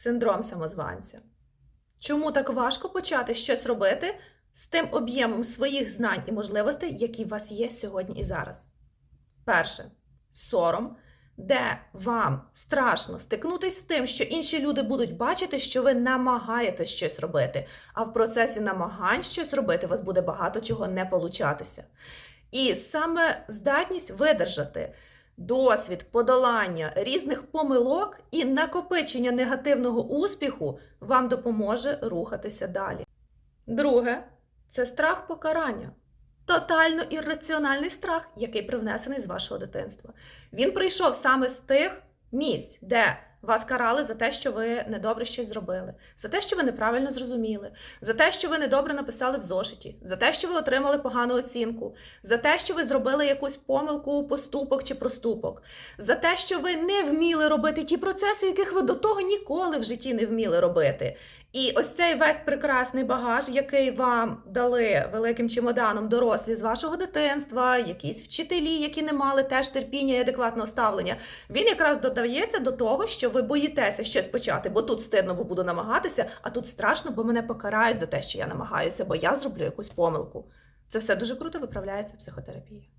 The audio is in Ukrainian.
Синдром самозванця. Чому так важко почати щось робити з тим об'ємом своїх знань і можливостей, які у вас є сьогодні і зараз? Перше сором, де вам страшно стикнутися з тим, що інші люди будуть бачити, що ви намагаєтесь щось робити, а в процесі намагань щось робити у вас буде багато чого не получатися. І саме здатність видержати досвід подолання різних помилок і накопичення негативного успіху вам допоможе рухатися далі. Друге це страх покарання. Тотально ірраціональний страх, який привнесений з вашого дитинства. Він прийшов саме з тих місць, де вас карали за те, що ви недобре щось зробили, за те, що ви неправильно зрозуміли, за те, що ви недобре написали в зошиті, за те, що ви отримали погану оцінку, за те, що ви зробили якусь помилку, поступок чи проступок, за те, що ви не вміли робити ті процеси, яких ви до того ніколи в житті не вміли робити. І ось цей весь прекрасний багаж, який вам дали великим чемоданом дорослі з вашого дитинства, якісь вчителі, які не мали теж терпіння і адекватного ставлення, він якраз додається до того, що ви боїтеся щось почати, бо тут стидно, бо буду намагатися, а тут страшно, бо мене покарають за те, що я намагаюся, бо я зроблю якусь помилку. Це все дуже круто виправляється в психотерапії.